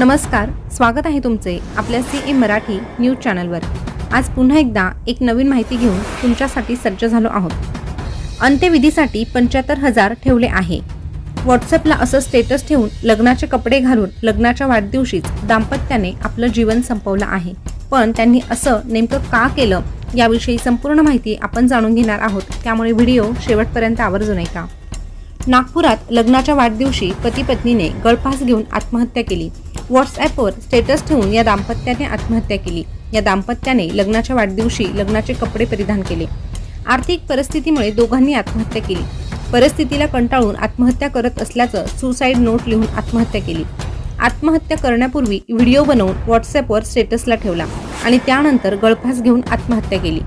नमस्कार स्वागत आहे तुमचे आपल्या सी ए मराठी न्यूज चॅनलवर. आज पुन्हा एकदा एक नवीन माहिती घेऊन तुमच्यासाठी सज्ज झालो आहोत. अंत्यविधीसाठी पंच्याहत्तर हजार ठेवले आहे. व्हॉट्सअपला असं स्टेटस ठेवून लग्नाचे कपडे घालून लग्नाच्या वाढदिवशीच दाम्पत्याने आपलं जीवन संपवलं आहे. पण त्यांनी असं नेमकं का केलं याविषयी संपूर्ण माहिती आपण जाणून घेणार आहोत. त्यामुळे व्हिडिओ शेवटपर्यंत आवर्जून ऐका. नागपुरात लग्नाच्या वाढदिवशी पती पत्नीने गळफास घेऊन आत्महत्या केली. व्हॉट्सॲपवर स्टेटस ठेवून या दाम्पत्याने आत्महत्या केली. या दाम्पत्याने लग्नाच्या वाढदिवशी लग्नाचे कपडे परिधान केले. आर्थिक परिस्थितीमुळे दोघांनी आत्महत्या केली. परिस्थितीला कंटाळून आत्महत्या करत असल्याचं सुसाईड नोट लिहून आत्महत्या केली. आत्महत्या करण्यापूर्वी व्हिडिओ बनवून व्हॉट्सॲपवर स्टेटसला ठेवला आणि त्यानंतर गळफास घेऊन आत्महत्या केली.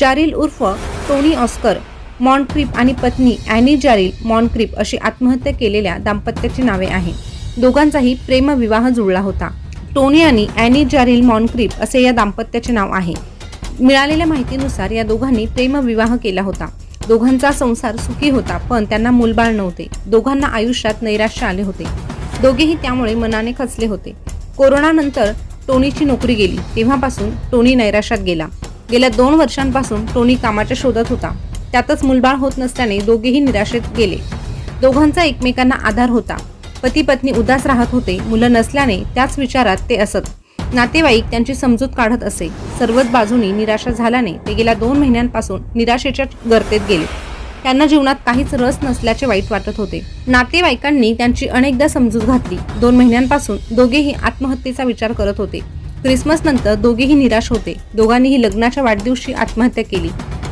जारील उर्फ टोनी ऑस्कर मॉनक्रीप आणि पत्नी ॲनी जारील मॉनक्रिप अशी आत्महत्या केलेल्या दाम्पत्याची नावे आहे दोघांचाही प्रेमविवाह जुळला होता. टोनी आणि अॅनी जारील मॉनक्रीप असे या दाम्पत्याचे नाव आहे. मिळालेल्या माहितीनुसार या दोघांनी प्रेमविवाह केला होता. दोघांचा संसार सुखी होता पण त्यांना मूलबाळ नव्हते. दोघांना आयुष्यात नैराश्य आले होते. दोघेही त्यामुळे मनाने खचले होते. कोरोनानंतर टोनीची नोकरी गेली. तेव्हापासून टोनी नैराश्यात गेला. गेल्या दोन वर्षांपासून टोनी कामाच्या शोधत होता. त्यातच मुलबाळ होत नसल्याने दोघेही निराशेत गेले. दोघांचा एकमेकांना आधार होता. पती पत्नी उदास राहत होते मुलं नसल्याने त्याच विचारात ते असत. नातेवाईक त्यांची समजूत काढत असे. सर्वच बाजूनी निराशा झाल्याने ते गेल्या दोन महिन्यांपासून निराशेच्या गर्तेत गेले. त्यांना जीवनात काहीच रस नसल्याचे वाईट वाटत होते. नातेवाईकांनी त्यांची अनेकदा समजूत घातली. दोन महिन्यांपासून दोघेही आत्महत्येचा विचार करत होते. क्रिसमस नंतर दोघेही निराश होते. दोघांनीही लग्नाच्या वाढदिवशी आत्महत्या केली.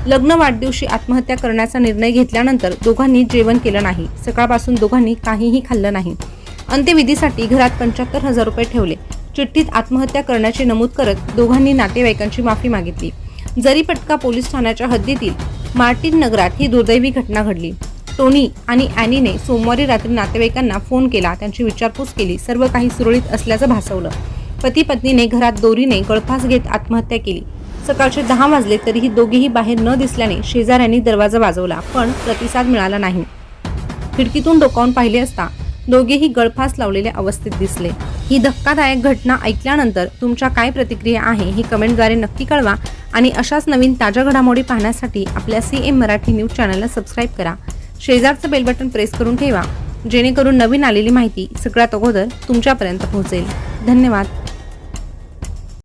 लग्न वाढदिवशी आत्महत्या करण्याचा निर्णय घेतल्यानंतर दोघांनी जेवण केलं नाही. सकाळपासून दोघांनी काहीही खाल्लं नाही. अंत्यविधीसाठी घरात पंच्याहत्तर हजार रुपये ठेवले. चिठ्ठीत आत्महत्या करण्याचे नमूद करत दोघांनी नातेवाईकांची माफी मागितली. जरीपटका पोलीस ठाण्याच्या हद्दीतील मार्टिन नगरात ही दुर्दैवी घटना घडली. टोनी आणि अॅनीने सोमवारी रात्री नातेवाईकांना फोन केला. त्यांची विचारपूस केली. सर्व काही सुरळीत असल्याचं भासवलं. पती पत्नीने घरात दोरीने गळफास घेत आत्महत्या केली. सकाळचे दहा वाजले तरीही दोघेही बाहेर न दिसल्याने शेजाऱ्यांनी दरवाजा वाजवला पण प्रतिसाद मिळाला नाही. खिडकीतून डोकावून पाहिले असता दोघेही गळफास लावलेल्या अवस्थेत दिसले. ही धक्कादायक घटना ऐकल्यानंतर तुमच्या काय प्रतिक्रिया आहे हे कमेंटद्वारे नक्की कळवा आणि अशाच नवीन ताज्या घडामोडी पाहण्यासाठी आपल्या सी एम मराठी न्यूज चॅनलला सबस्क्राईब करा. शेजारचं बेल बटन प्रेस करून ठेवा जेणेकरून नवीन आलेली माहिती सगळ्यात अगोदर तुमच्यापर्यंत पोहोचेल. धन्यवाद.